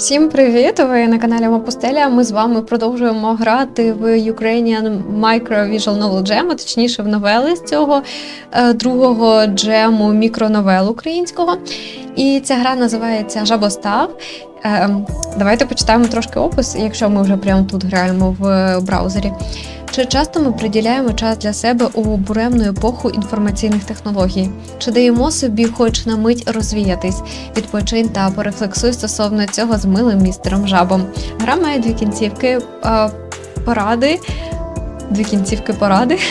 Всім привіт! Ви на каналі Мапустеля. Ми з вами продовжуємо грати в Ukrainian Micro Visual Novel Jam, а точніше в новели з цього е, другого джему мікроновел українського. І ця гра називається Жабостав. Е, Давайте почитаємо трошки опис, якщо ми вже прямо тут граємо в браузері. Чи часто ми приділяємо час для себе у буремну епоху інформаційних технологій? Чи даємо собі хоч на мить розвіятись? Відпочинь та порефлексуй стосовно цього з милим містером жабом. Гра має дві кінцівки а, поради. Дві кінцівки поради.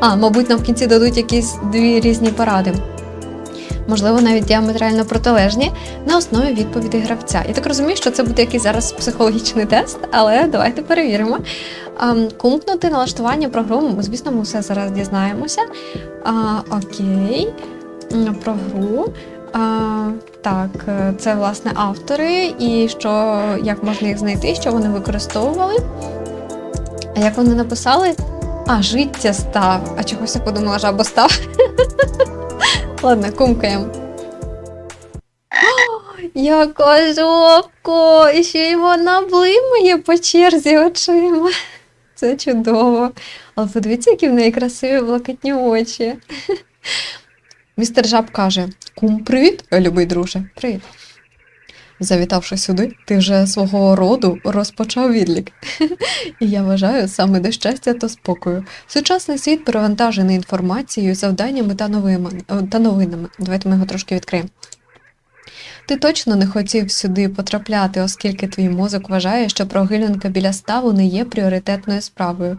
А, мабуть, нам в кінці дадуть якісь дві різні поради. Можливо, навіть діаметрально протилежні на основі відповідей гравця. Я так розумію, що це буде якийсь зараз психологічний тест, але давайте перевіримо. Ам, Кумкнути налаштування про гру, ми, звісно, ми все зараз дізнаємося. А, окей, про гру. А, так, е, це власне автори, і що як можна їх знайти, що вони використовували. А як вони написали? А, життя став. А чогось я подумала, жаба став. Ладно, кумкаємо. Яка жовко! І ще й вона блимає по черзі очима. Це чудово. Але подивіться, які в неї красиві блакитні очі. Містер Жаб каже: Кум, привіт, любий друже. Привіт. Завітавши сюди, ти вже свого роду розпочав відлік. І я вважаю саме до щастя та спокою. Сучасний світ перевантажений інформацією, завданнями та новинами. Давайте ми його трошки відкриємо. Ти точно не хотів сюди потрапляти, оскільки твій мозок вважає, що прогулянка біля ставу не є пріоритетною справою.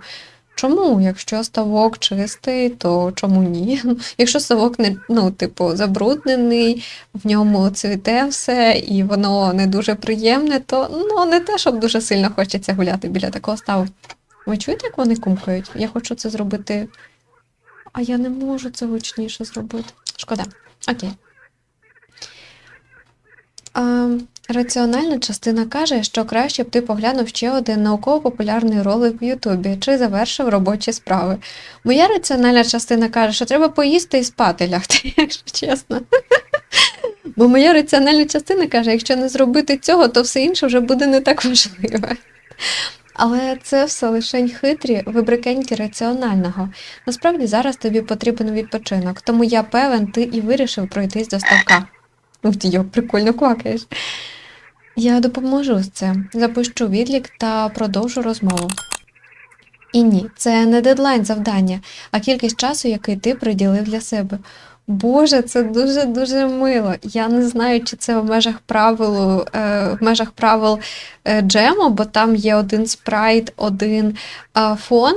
Чому? Якщо ставок чистий, то чому ні? Якщо ставок не ну, типу, забруднений, в ньому цвіте все і воно не дуже приємне, то ну не те, щоб дуже сильно хочеться гуляти біля такого ставу. Ви чуєте, як вони кумкають? Я хочу це зробити. А я не можу це гучніше зробити. Шкода. Окей. А, раціональна частина каже, що краще б ти поглянув ще один науково-популярний ролик в Ютубі чи завершив робочі справи. Моя раціональна частина каже, що треба поїсти і спати лягти, якщо чесно. Бо моя раціональна частина каже, якщо не зробити цього, то все інше вже буде не так важливе. Але це все лишень хитрі вибрикеньки раціонального. Насправді зараз тобі потрібен відпочинок, тому я певен, ти і вирішив пройтись до ставка. Ух ти, його прикольно квакаєш. Я допоможу з цим, запущу відлік та продовжу розмову. І ні, це не дедлайн завдання, а кількість часу, який ти приділив для себе. Боже, це дуже-дуже мило. Я не знаю, чи це в межах правилу, е, в межах правил е, джему, бо там є один спрайт, один е, фон.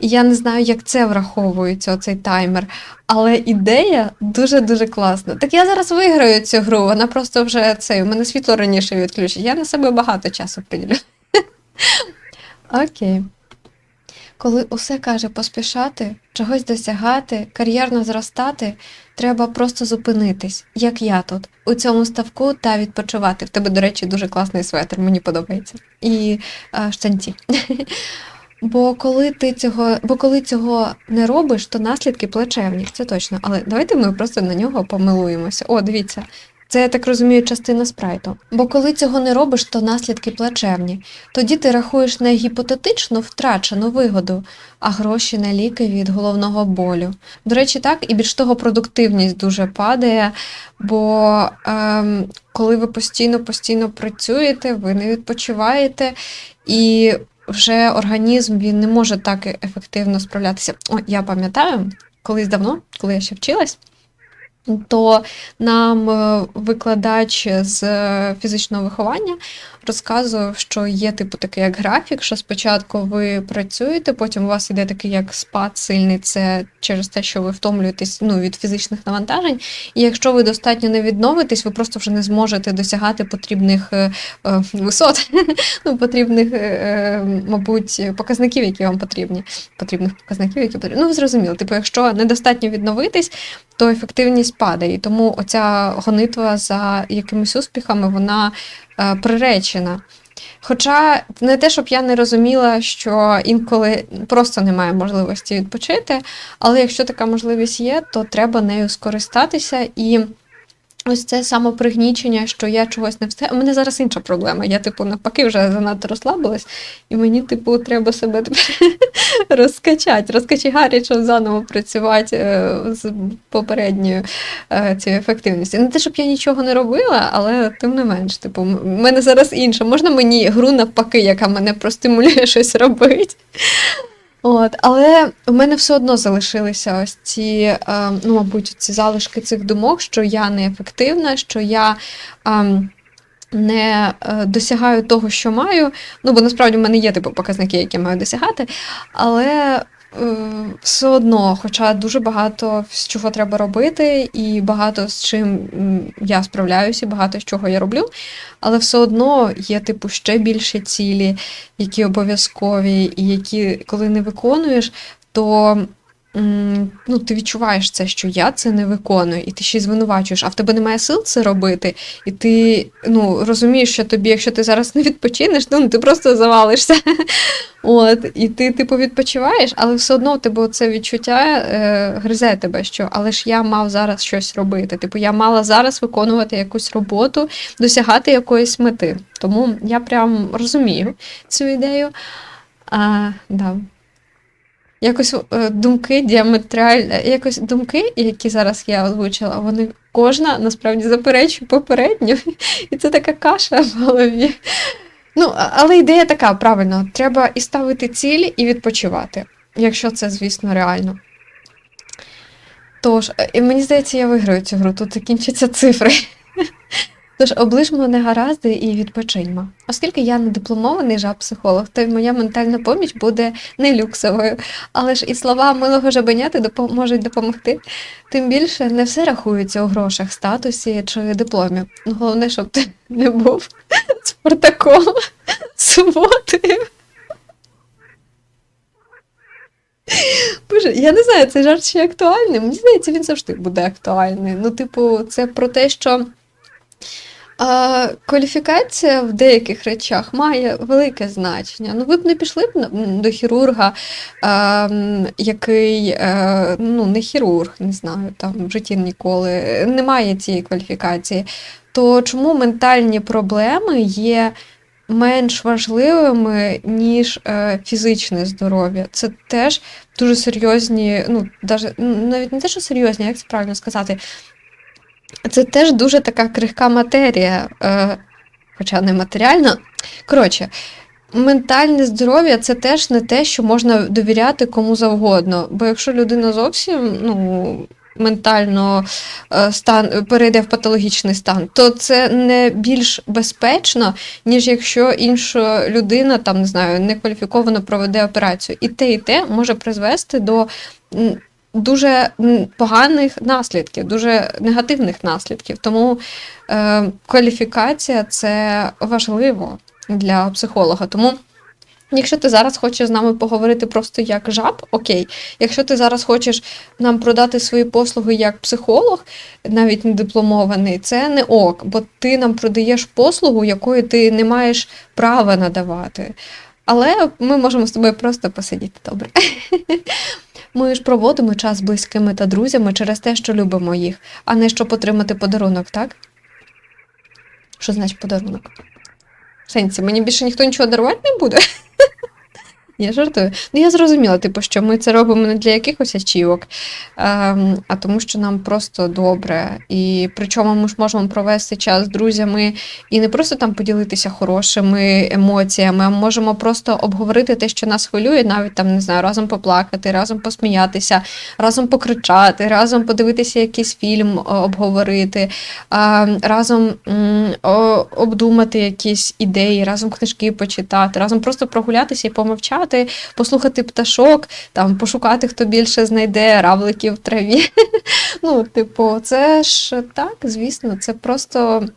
Я не знаю, як це враховується, оцей таймер. Але ідея дуже-дуже класна. Так я зараз виграю цю гру, вона просто вже цей, у мене світло раніше відключить. Я на себе багато часу приділю. Окей. Коли усе каже поспішати, чогось досягати, кар'єрно зростати, треба просто зупинитись, як я тут, у цьому ставку та відпочивати. В тебе, до речі, дуже класний светр, мені подобається. І а, штанці. Бо коли ти цього, бо коли цього не робиш, то наслідки плачевні, це точно. Але давайте ми просто на нього помилуємося. О, дивіться, це я так розумію, частина спрайту. Бо коли цього не робиш, то наслідки плачевні. Тоді ти рахуєш не гіпотетичну втрачену вигоду, а гроші на ліки від головного болю. До речі, так, і більш того, продуктивність дуже падає, бо ем, коли ви постійно постійно працюєте, ви не відпочиваєте і вже організм він не може так ефективно справлятися. О, я пам'ятаю, колись давно, коли я ще вчилась, то нам е, викладач з фізичного виховання розказував, що є типу такий як графік, що спочатку ви працюєте, потім у вас іде такий як спад сильний, це через те, що ви втомлюєтесь ну, від фізичних навантажень. І якщо ви достатньо не відновитесь, ви просто вже не зможете досягати потрібних е, е, висот, ну, потрібних, е, е, мабуть, показників, які вам потрібні. Потрібних показників, які потрібні. Ну, ви зрозуміли, типу, якщо недостатньо відновитись, то ефективність падає. І тому оця гонитва за якимись успіхами, вона е, приречена. Хоча не те, щоб я не розуміла, що інколи просто немає можливості відпочити, але якщо така можливість є, то треба нею скористатися і Ось це самопригнічення, що я чогось не встигаю. У мене зараз інша проблема. Я, типу, навпаки, вже занадто розслабилась, і мені, типу, треба себе розкачати, розкачати щоб заново працювати е, з попередньою е, цією ефективністю. Не те, щоб я нічого не робила, але тим не менш, типу, в мене зараз інше. Можна мені гру навпаки, яка мене простимулює щось робити. От, але в мене все одно залишилися ось ці, ну, мабуть, ці залишки цих думок, що я неефективна, що я не е, досягаю того, що маю. Ну, бо насправді в мене є типу показники, які маю досягати, але. Е, Все одно, хоча дуже багато з чого треба робити, і багато з чим я справляюся, багато з чого я роблю, але все одно є, типу, ще більше цілі, які обов'язкові, і які, коли не виконуєш, то ну, ти відчуваєш це, що я це не виконую, і ти ще й звинувачуєш, а в тебе немає сил це робити, і ти ну, розумієш, що тобі, якщо ти зараз не відпочинеш, ну ти просто завалишся. От, і ти, типу, відпочиваєш, але все одно у тебе це відчуття е, гризе тебе, що але ж я мав зараз щось робити. Типу, я мала зараз виконувати якусь роботу, досягати якоїсь мети. Тому я прям розумію цю ідею. А, да. Якось е, думки діаметрально, якось думки, які зараз я озвучила, вони кожна насправді заперечує попередню, і це така каша в голові. Ну, але ідея така, правильно, треба і ставити цілі, і відпочивати, якщо це, звісно, реально. Тож, е, і мені здається, я виграю цю гру, тут закінчаться цифри. Тож оближмо негаразди і відпочиньмо. Оскільки я не дипломований жаб-психолог, то й моя ментальна поміч буде не люксовою. Але ж і слова милого жабеняти можуть допомогти. Тим більше не все рахується у грошах, статусі чи дипломі. Головне, щоб ти не був Спартаком суботою. Боже, я не знаю, цей жарт ще актуальний. Мені здається, він завжди буде актуальний. Ну, типу, це про те, що а, кваліфікація в деяких речах має велике значення. Ну, ви б не пішли б до хірурга, а, який е, ну, не хірург, не знаю, там в житті ніколи немає цієї кваліфікації. То чому ментальні проблеми є менш важливими, ніж е, фізичне здоров'я? Це теж дуже серйозні, ну, ну, навіть не те, що серйозні, як це правильно сказати. Це теж дуже така крихка матерія, е, хоча не матеріальна. Коротше, ментальне здоров'я це теж не те, що можна довіряти кому завгодно. Бо якщо людина зовсім ну, ментально е, стан, перейде в патологічний стан, то це не більш безпечно, ніж якщо інша людина там, не знаю, некваліфіковано проведе операцію. І те, і те може призвести до. Дуже поганих наслідків, дуже негативних наслідків. Тому е, кваліфікація це важливо для психолога. Тому, якщо ти зараз хочеш з нами поговорити просто як жаб, окей. Якщо ти зараз хочеш нам продати свої послуги як психолог, навіть не дипломований, це не ок, бо ти нам продаєш послугу, якої ти не маєш права надавати. Але ми можемо з тобою просто посидіти добре. Ми ж проводимо час з близькими та друзями через те, що любимо їх, а не щоб отримати подарунок, так? Що значить подарунок? Сенсі, мені більше ніхто нічого дарувати не буде. Я жартую. Ну, я зрозуміла, типу, що ми це робимо не для якихось ачівок, ем, а тому, що нам просто добре. І причому ми ж можемо провести час з друзями і не просто там поділитися хорошими емоціями, а можемо просто обговорити те, що нас хвилює, навіть там не знаю, разом поплакати, разом посміятися, разом покричати, разом подивитися якийсь фільм, обговорити, разом обдумати якісь ідеї, разом книжки почитати, разом просто прогулятися і помовчати, послухати пташок, там пошукати, хто більше знайде равликів в траві. Ну, типу, це ж так, звісно, це просто.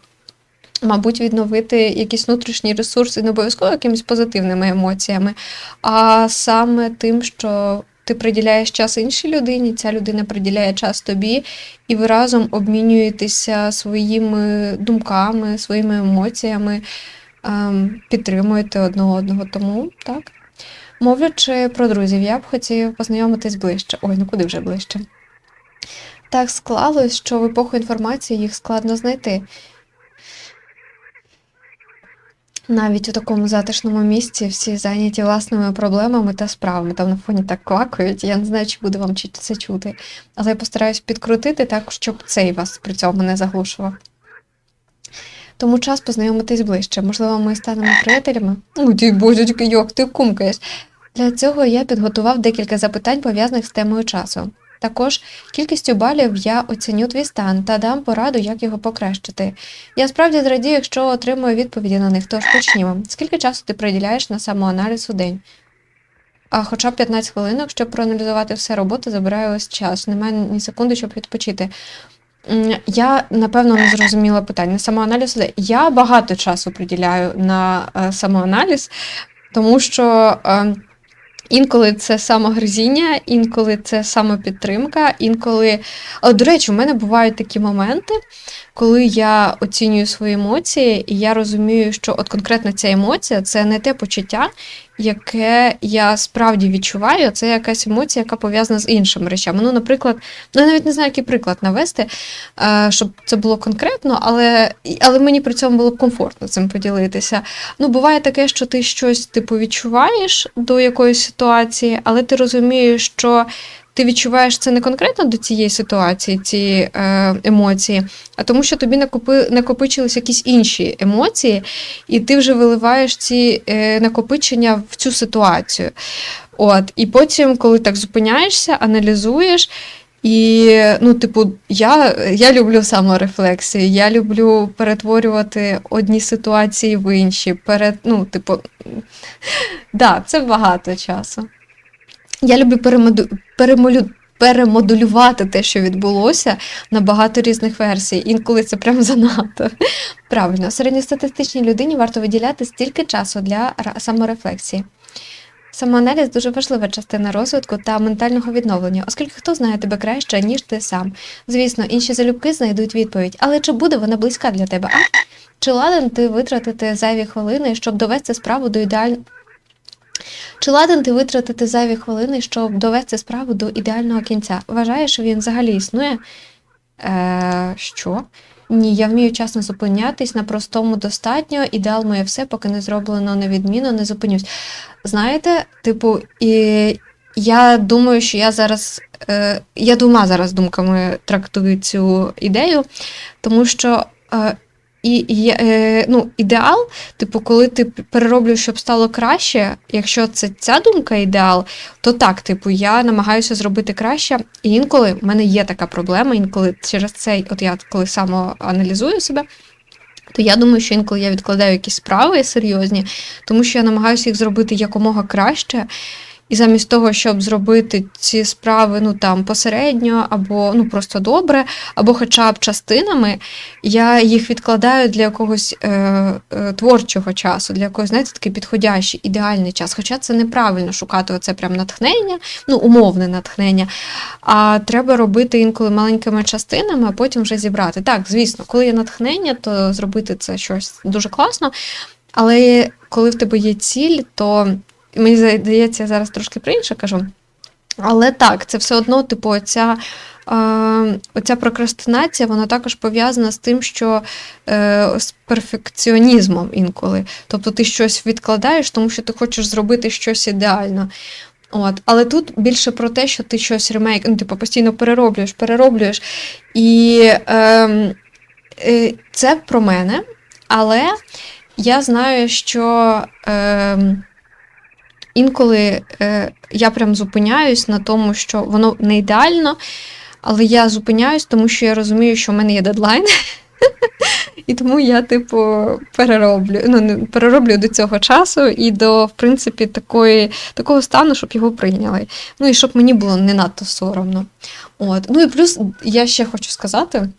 Мабуть, відновити якісь внутрішні ресурси, не обов'язково якимись позитивними емоціями, а саме тим, що ти приділяєш час іншій людині, ця людина приділяє час тобі, і ви разом обмінюєтеся своїми думками, своїми емоціями, ем, підтримуєте одне одного. Тому так. Мовлячи про друзів, я б хотів познайомитись ближче. Ой, ну куди вже ближче. Так склалось, що в епоху інформації їх складно знайти. Навіть у такому затишному місці всі зайняті власними проблемами та справами. Там на фоні так квакають. Я не знаю, чи буде вам це чути. Але я постараюсь підкрутити так, щоб цей вас при цьому не заглушував. Тому час познайомитись ближче. Можливо, ми станемо приятелями? Ну, ти божечки, як ти кумкаєш. Для цього я підготував декілька запитань, пов'язаних з темою часу. Також кількістю балів я оціню твій стан та дам пораду, як його покращити. Я справді зрадію, якщо отримую відповіді на них, тож почнімо. Скільки часу ти приділяєш на самоаналіз у день? А хоча б 15 хвилинок, щоб проаналізувати все, робота забирає ось час. Немає ні секунди, щоб відпочити. Я напевно не зрозуміла питання. Самоаналіз. Я багато часу приділяю на е, самоаналіз, тому що е, інколи це самогризіння, інколи це самопідтримка, інколи. До речі, у мене бувають такі моменти, коли я оцінюю свої емоції, і я розумію, що от конкретно ця емоція це не те почуття, яке я справді відчуваю, це якась емоція, яка пов'язана з іншими речами. Ну, наприклад, ну я навіть не знаю, який приклад навести, е, щоб це було конкретно, але, але мені при цьому було б комфортно цим поділитися. Ну, буває таке, що ти щось типу відчуваєш до якоїсь ситуації, але ти розумієш, що ти відчуваєш це не конкретно до цієї ситуації, ці е, емоції, а тому, що тобі накопи, накопичились якісь інші емоції, і ти вже виливаєш ці е, накопичення в цю ситуацію. От, і потім, коли так зупиняєшся, аналізуєш. І, ну, типу, я, я люблю саморефлексію, я люблю перетворювати одні ситуації в інші. Перед, ну, типу, да, це багато часу. Я люблю перемоду, перемолю, перемодулювати те, що відбулося, на багато різних версій. Інколи це прям занадто. Правильно, середньостатистичній людині варто виділяти стільки часу для саморефлексії. Самоаналіз дуже важлива частина розвитку та ментального відновлення, оскільки хто знає тебе краще, ніж ти сам. Звісно, інші залюбки знайдуть відповідь, але чи буде вона близька для тебе? А? Чи ладен ти витратити зайві хвилини, щоб довести справу до ідеального. Чи ладен ти витратити зайві хвилини, щоб довести справу до ідеального кінця? Вважаєш, що він взагалі існує? Е, що? Ні, я вмію часно зупинятись на простому достатньо. Ідеал моє все, поки не зроблено невідмінно, не зупинюсь. Знаєте, типу, і я думаю, що я зараз. Е, я двома зараз думками трактую цю ідею, тому що. Е, і, е, ну, ідеал, типу, коли ти перероблюєш, щоб стало краще, якщо це ця думка ідеал, то так, типу, я намагаюся зробити краще. І інколи в мене є така проблема, інколи через цей, от я коли самоаналізую себе, то я думаю, що інколи я відкладаю якісь справи серйозні, тому що я намагаюся їх зробити якомога краще. І замість того, щоб зробити ці справи ну там посередньо, або ну просто добре, або хоча б частинами, я їх відкладаю для якогось е, е, творчого часу, для якогось, знаєте, такий підходящий, ідеальний час. Хоча це неправильно шукати оце прям натхнення, ну умовне натхнення. А треба робити інколи маленькими частинами, а потім вже зібрати. Так, звісно, коли є натхнення, то зробити це щось дуже класно. Але коли в тебе є ціль, то мені здається, я зараз трошки про інше кажу. Але так, це все одно, типу, оця, е, оця прокрастинація, вона також пов'язана з тим, що е, з перфекціонізмом інколи. Тобто ти щось відкладаєш, тому що ти хочеш зробити щось ідеально. От. Але тут більше про те, що ти щось ремейк, ну, типу, постійно перероблюєш, перероблюєш. І е, е, це про мене, але я знаю, що. Е, інколи е, я прям зупиняюсь на тому, що воно не ідеально, але я зупиняюсь, тому що я розумію, що в мене є дедлайн. І тому я, типу, перероблю, ну, перероблю до цього часу і до, в принципі, такої, такого стану, щоб його прийняли. Ну і щоб мені було не надто соромно. От. Ну і плюс я ще хочу сказати.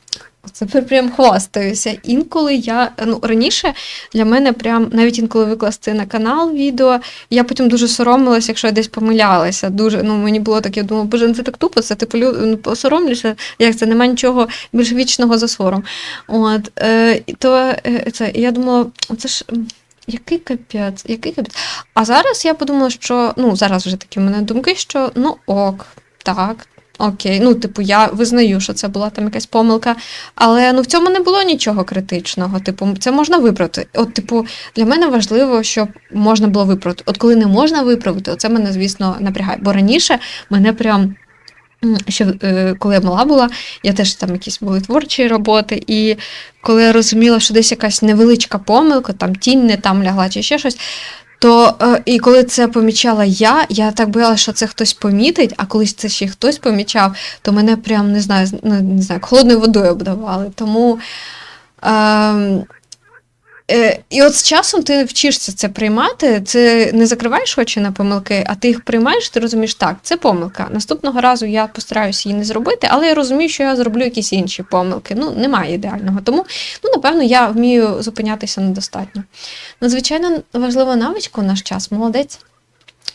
Це прям хвастаюся. Інколи я ну раніше для мене прям навіть інколи викласти на канал відео, я потім дуже соромилася, якщо я десь помилялася. Дуже ну мені було таке, я думала, боже, ну це так тупо, це типу ну, посоромлюся, як це немає нічого більш вічного за сором. От е, то е, це я думала, це ж. Який капець, який капець. А зараз я подумала, що ну зараз вже такі в мене думки, що ну ок, так, окей. Ну, типу, я визнаю, що це була там якась помилка, але ну в цьому не було нічого критичного. Типу, це можна виправити. От, типу, для мене важливо, щоб можна було виправити. От коли не можна виправити, це мене, звісно, напрягає. Бо раніше мене прям. Ще е, коли я мала була, я теж там якісь були творчі роботи, і коли я розуміла, що десь якась невеличка помилка, там тінь не там лягла чи ще щось, то е, і коли це помічала я, я так боялася, що це хтось помітить, а коли це ще хтось помічав, то мене прям не знаю, ну, не знаю, холодною водою обдавали. Тому. Е, і от з часом ти вчишся це приймати, це не закриваєш очі на помилки, а ти їх приймаєш, ти розумієш, так, це помилка. Наступного разу я постараюся її не зробити, але я розумію, що я зроблю якісь інші помилки. Ну, немає ідеального. Тому, ну, напевно, я вмію зупинятися недостатньо. Надзвичайно важлива навичка у наш час, молодець.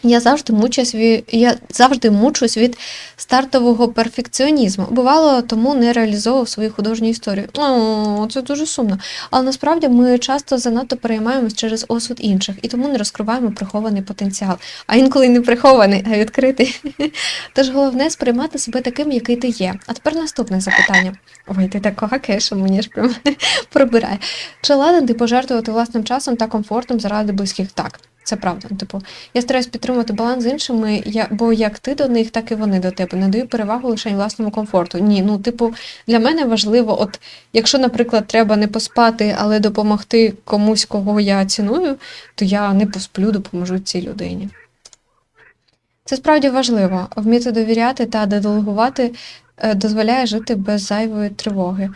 Я завжди мучусь від, я завжди мучусь від стартового перфекціонізму. Бувало, тому не реалізовував свою художню історію. О, це дуже сумно. Але насправді ми часто занадто переймаємось через осуд інших і тому не розкриваємо прихований потенціал. А інколи не прихований, а відкритий. Тож головне сприймати себе таким, який ти є. А тепер наступне запитання. Ой, ти так гакаєш, що мені ж прям пробирає. Чи ладен ти пожертвувати власним часом та комфортом заради близьких? Так. Це правда. Ну, Типу, я стараюсь підтримувати баланс з іншими, я, бо як ти до них, так і вони до тебе. Не даю перевагу лише власному комфорту. Ні, ну, типу, для мене важливо, от якщо, наприклад, треба не поспати, але допомогти комусь, кого я ціную, то я не посплю, допоможу цій людині. Це справді важливо. Вміти довіряти та делегувати е, дозволяє жити без зайвої тривоги.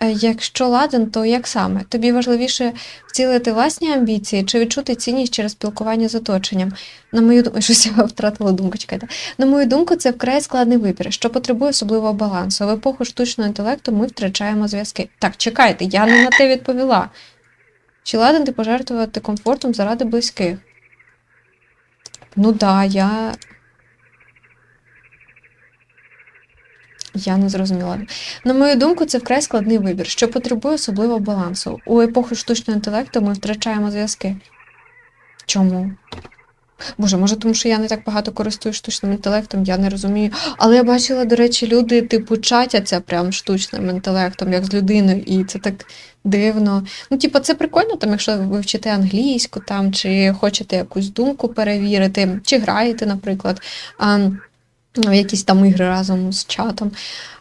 Е, Якщо ладен, то як саме? Тобі важливіше вцілити власні амбіції чи відчути цінність через спілкування з оточенням? На мою думку, щось я втратила думку, чекайте. На мою думку, це вкрай складний вибір, що потребує особливого балансу. В епоху штучного інтелекту ми втрачаємо зв'язки. Так, чекайте, я не на те відповіла. Чи ладен ти пожертвувати комфортом заради близьких? Ну да, я. Я не зрозуміла. На мою думку, це вкрай складний вибір, що потребує особливого балансу. У епоху штучного інтелекту ми втрачаємо зв'язки. Чому? Боже, може, тому що я не так багато користуюсь штучним інтелектом, я не розумію. Але я бачила, до речі, люди, типу, чатяться прям штучним інтелектом, як з людиною, і це так дивно. Ну, типу, це прикольно, там, якщо ви вчите англійську, там, чи хочете якусь думку перевірити, чи граєте, наприклад. А, якісь там ігри разом з чатом.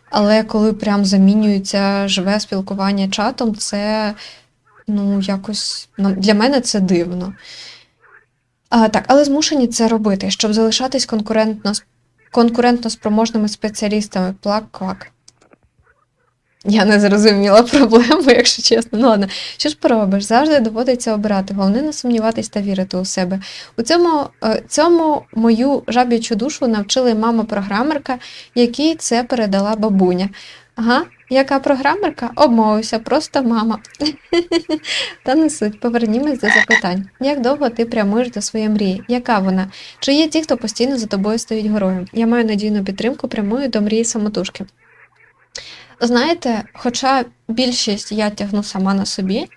Але коли прям замінюється живе спілкування чатом, це ну, якось ну, для мене це дивно. А, так, але змушені це робити, щоб залишатись конкурентно, конкурентно спроможними спеціалістами. Плак-клак. Я не зрозуміла проблему, якщо чесно. Ну ладно, що ж поробиш? Завжди доводиться обирати. Головне не сумніватись та вірити у себе. У цьому, е, цьому мою жаб'ячу душу навчили мама-програмерка, якій це передала бабуня. Ага, яка програмерка? Обмовився, просто мама. Та не суть, повернімось до запитань. Як довго ти прямуєш до своєї мрії? Яка вона? Чи є ті, хто постійно за тобою стоїть героєм? Я маю надійну підтримку, прямую до мрії самотужки. Знаєте, хоча більшість я тягну сама на собі,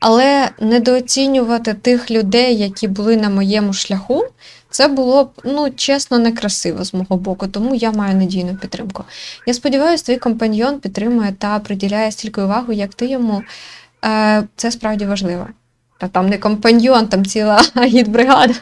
але недооцінювати тих людей, які були на моєму шляху, це було б, ну, чесно, некрасиво з мого боку, тому я маю надійну підтримку. Я сподіваюся, твій компаньйон підтримує та приділяє стільки уваги, як ти йому. Е, Це справді важливо. Та там не компаньйон, там ціла агітбригада.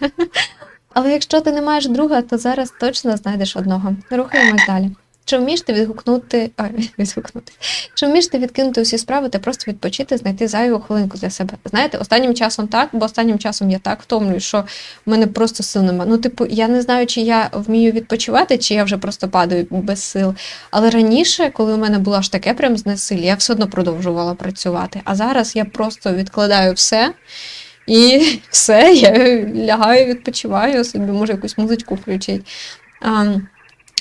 Але якщо ти не маєш друга, то зараз точно знайдеш одного. Рухаємось далі. Чи вмієш ти відгукнути, ой, відгукнути? Чи вмієш ти відкинути усі справи та просто відпочити, знайти зайву хвилинку для себе? Знаєте, останнім часом так, бо останнім часом я так втомлюю, що в мене просто сил нема. Ну, типу, я не знаю, чи я вмію відпочивати, чи я вже просто падаю без сил. Але раніше, коли у мене було аж таке прям знесилля, я все одно продовжувала працювати. А зараз я просто відкладаю все. І все, я лягаю, відпочиваю, собі можу якусь музичку включити.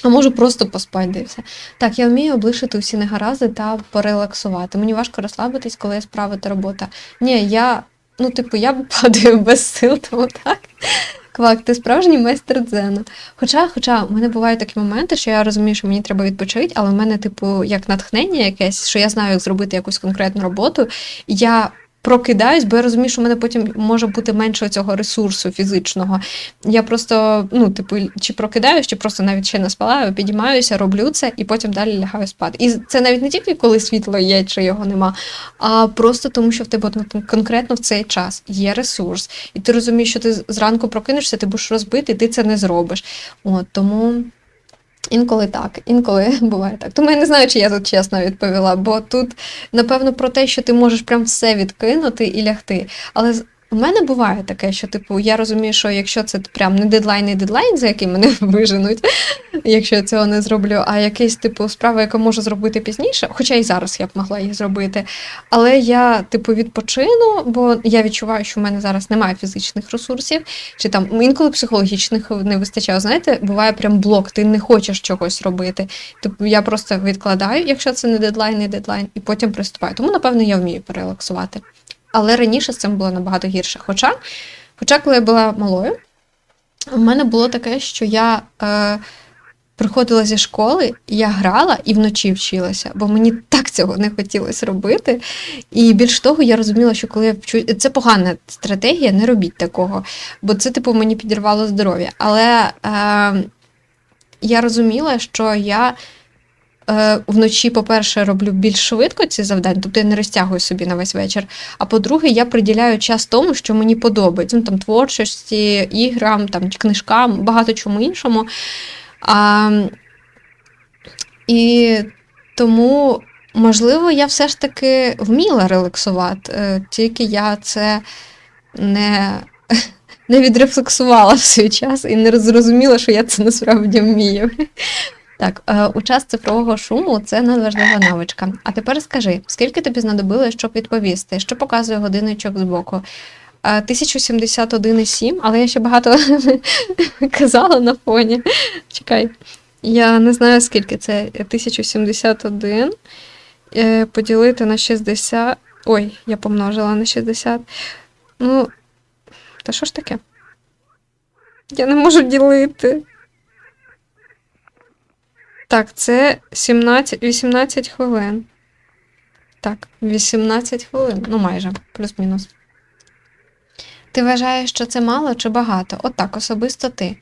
А, можу просто поспати, де все. Так, я вмію облишити усі негаразди та порелаксувати. Мені важко розслабитись, коли є справа та робота. Ні, я, ну, типу, я падаю без сил, тому так. Квак, ти справжній майстер дзену. Хоча, хоча в мене бувають такі моменти, що я розумію, що мені треба відпочити, але в мене, типу, як натхнення якесь, що я знаю, як зробити якусь конкретну роботу, я прокидаюсь, бо я розумію, що в мене потім може бути менше цього ресурсу фізичного. Я просто, ну, типу, чи прокидаюсь, чи просто навіть ще не спала, підіймаюся, роблю це і потім далі лягаю спати. І це навіть не тільки коли світло є, чи його нема, а просто тому, що в тебе конкретно в цей час є ресурс, і ти розумієш, що ти зранку прокинешся, ти будеш розбитий, ти це не зробиш. От тому. Інколи так, інколи буває так. Тому я не знаю, чи я тут чесно відповіла, бо тут, напевно, про те, що ти можеш прям все відкинути і лягти. Але у мене буває таке, що, типу, я розумію, що якщо це прям не дедлайн, і дедлайн, за який мене виженуть, якщо я цього не зроблю, а якийсь, типу, справа, яку можу зробити пізніше, хоча і зараз я б могла їх зробити. Але я, типу, відпочину, бо я відчуваю, що в мене зараз немає фізичних ресурсів, чи там інколи психологічних не вистачає. Знаєте, буває прям блок, ти не хочеш чогось робити. Типу, я просто відкладаю, якщо це не дедлайн, не дедлайн, і потім приступаю. Тому, напевно, я вмію перелаксувати. Але раніше з цим було набагато гірше. Хоча, хоча коли я була малою, у мене було таке, що я е, приходила зі школи, я грала і вночі вчилася, бо мені так цього не хотілося робити. І більш того, я розуміла, що коли я вчу, це погана стратегія, не робіть такого, бо це, типу, мені підірвало здоров'я. Але е, я розуміла, що я. Е, Вночі, по-перше, роблю більш швидко ці завдання, тобто я не розтягую собі на весь вечір. А по-друге, я приділяю час тому, що мені подобається. Ну, там, творчості, іграм, там, книжкам, багато чому іншому. А, і тому, можливо, я все ж таки вміла релаксувати, е, тільки я це не, не відрефлексувала в свій час і не зрозуміла, що я це насправді вмію. Так, е, у час цифрового шуму це надважлива навичка. А тепер скажи, скільки тобі знадобилось, щоб відповісти? Що показує годинничок збоку? Е, 1071,7, але я ще багато казала на фоні. Чекай. Я не знаю, скільки це 1071. е, Поділити на 60. Ой, я помножила на 60. Ну, та що ж таке? Я не можу ділити. Так, це 17, 18 хвилин. Так, 18 хвилин. Ну, майже, плюс-мінус. Ти вважаєш, що це мало чи багато? Отак, особисто ти.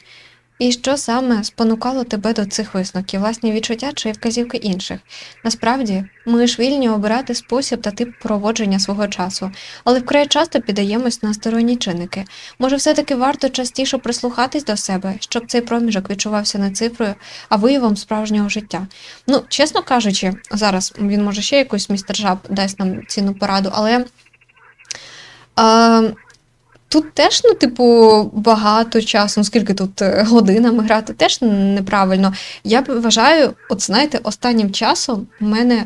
І що саме спонукало тебе до цих висновків, власні відчуття чи вказівки інших? Насправді, ми ж вільні обирати спосіб та тип проводження свого часу, але вкрай часто піддаємось на сторонні чинники. Може, все-таки варто частіше прислухатись до себе, щоб цей проміжок відчувався не цифрою, а виявом справжнього життя. Ну, чесно кажучи, зараз він може ще якусь містер Жаб дасть нам цінну пораду, але. Е, Тут теж, ну, типу, багато часу, ну скільки тут е, годинами грати, теж неправильно. Я вважаю, от знаєте, останнім часом в мене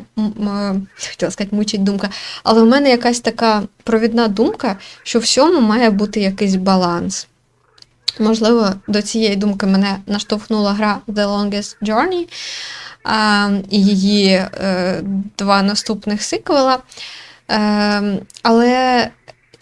хотіла сказати, мучить думка, але в мене якась така провідна думка, що всьому має бути якийсь баланс. Можливо, до цієї думки мене наштовхнула гра The Longest Journey а, і її е, два наступних сиквела. Е, але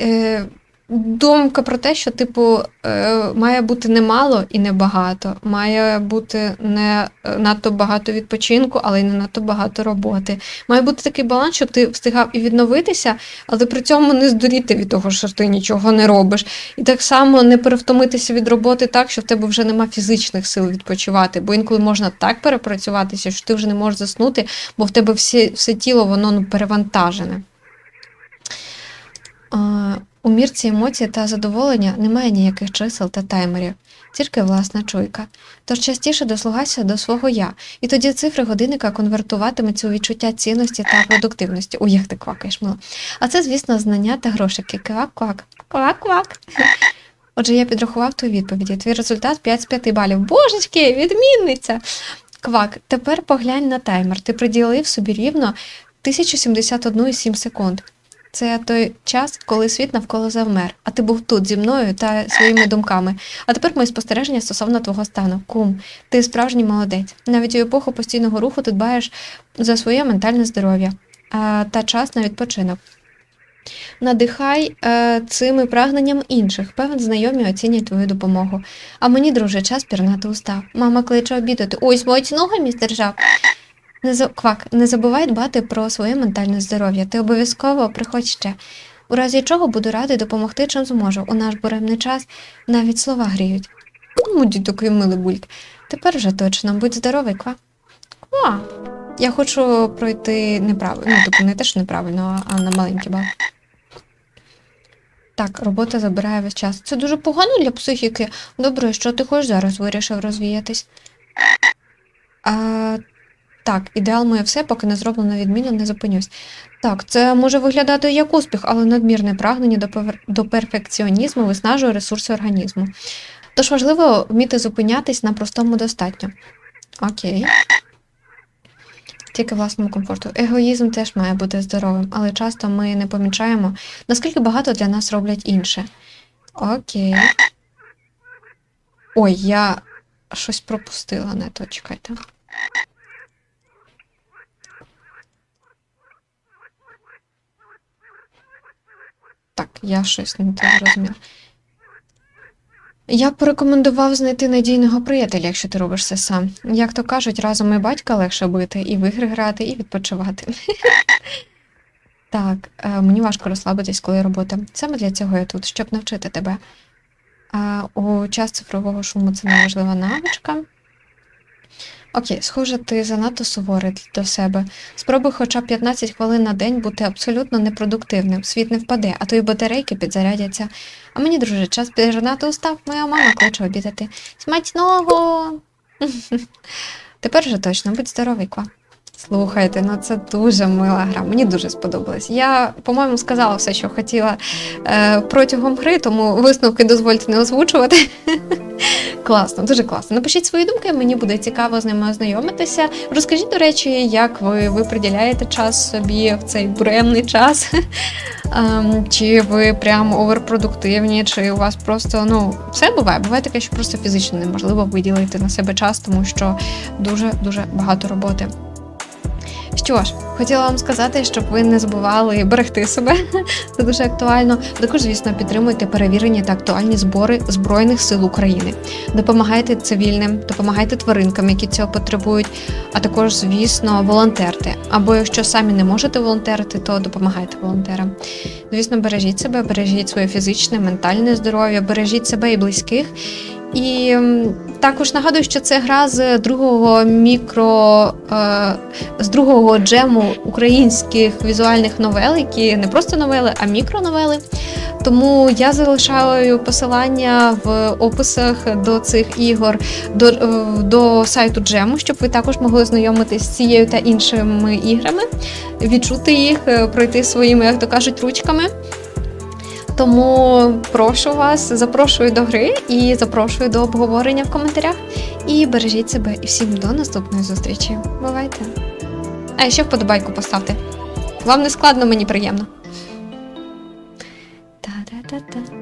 е, думка про те, що, типу, е, має бути немало і не багато. Має бути не е, надто багато відпочинку, але й не надто багато роботи. Має бути такий баланс, щоб ти встигав і відновитися, але при цьому не здуріти від того, що ти нічого не робиш. І так само не перевтомитися від роботи так, що в тебе вже нема фізичних сил відпочивати. Бо інколи можна так перепрацюватися, що ти вже не можеш заснути, бо в тебе все, все тіло воно ну, перевантажене. У мірці емоцій та задоволення немає ніяких чисел та таймерів, тільки власна чуйка. Тож частіше дослухайся до свого я, і тоді цифри годинника конвертуватимуться у відчуття цінності та продуктивності. Ой, як ти квакаєш, мило. А це, звісно, знання та грошики. Квак-квак. Квак-квак. Отже, я підрахував твої відповіді. Твій результат 5 з 5 балів. Божечки, відмінниця! Квак, тепер поглянь на таймер. Ти приділив собі рівно 1071,7 секунд. Це той час, коли світ навколо завмер, а ти був тут зі мною та своїми думками. А тепер мої спостереження стосовно твого стану. Кум, ти справжній молодець. Навіть у епоху постійного руху ти дбаєш за своє ментальне здоров'я та час на відпочинок. Надихай е, цими прагненням інших. Певен знайомі оцінять твою допомогу. А мені, друже, час пірнати устав. Мама кличе обідати. Ой, смачного, містер Жаб. Не. Квак, не забувай дбати про своє ментальне здоров'я. Ти обов'язково приходь ще. У разі чого буду радий допомогти, чим зможу. У наш буремний час навіть слова гріють. Ну, Муді такий милий бульк. Тепер вже точно, будь здоровий, ква. Ква. Я хочу пройти неправильно. Ну, тобто не те, що неправильно, а на маленький бал. Так, робота забирає весь час. Це дуже погано для психіки. Добре, що ти хоч зараз вирішив розвіятись? А, так, ідеал моє все, поки не зроблено відмінно, не зупинюсь. Так, це може виглядати як успіх, але надмірне прагнення до, повер- до перфекціонізму виснажує ресурси організму. Тож важливо вміти зупинятись на простому достатньо. Окей. Тільки власному комфорту. Егоїзм теж має бути здоровим, але часто ми не помічаємо, наскільки багато для нас роблять інше. Окей. Ой, я щось пропустила, не то чекайте. Так, я щось не те зрозуміла. Я б порекомендував знайти надійного приятеля, якщо ти робиш це сам. Як то кажуть, разом і батька легше бити, і в ігри грати, і відпочивати. Так, е, мені важко розслабитись, коли робота. Саме для цього я тут, щоб навчити тебе. У час цифрового шуму це неважлива навичка. Окей, схоже, ти занадто суворий до себе. Спробуй хоча б 15 хвилин на день бути абсолютно непродуктивним. Світ не впаде, а твої батарейки підзарядяться. А мені, друже, час пірнати устав, моя мама кличе обідати. Смачного! Тепер вже точно, будь здоровий, ква. Слухайте, ну це дуже мила гра. Мені дуже сподобалось. Я, по-моєму, сказала все, що хотіла е, протягом гри, тому висновки дозвольте не озвучувати. класно, дуже класно. Напишіть свої думки, мені буде цікаво з ними ознайомитися. Розкажіть, до речі, як ви, ви приділяєте час собі в цей буремний час. Ем, чи ви прям оверпродуктивні, чи у вас просто ну все буває. Буває таке, що просто фізично неможливо виділити на себе час, тому що дуже дуже багато роботи. Що ж, хотіла вам сказати, щоб ви не забували берегти себе. Це дуже актуально. Також, звісно, підтримуйте перевірені та актуальні збори Збройних сил України. Допомагайте цивільним, допомагайте тваринкам, які цього потребують, а також, звісно, волонтерте. Або якщо самі не можете волонтерити, то допомагайте волонтерам. Звісно, бережіть себе, бережіть своє фізичне, ментальне здоров'я, бережіть себе і близьких. І також нагадую, що це гра з другого мікро е, з другого джему українських візуальних новел, які не просто новели, а мікроновели. Тому я залишаю посилання в описах до цих ігор до, е, до сайту Джему, щоб ви також могли знайомитись з цією та іншими іграми, відчути їх, е, пройти своїми, як то кажуть, ручками. Тому прошу вас, запрошую до гри і запрошую до обговорення в коментарях. І бережіть себе і всім до наступної зустрічі. Бувайте! А ще вподобайку поставте. Вам не складно, мені приємно. Та-да-да-да.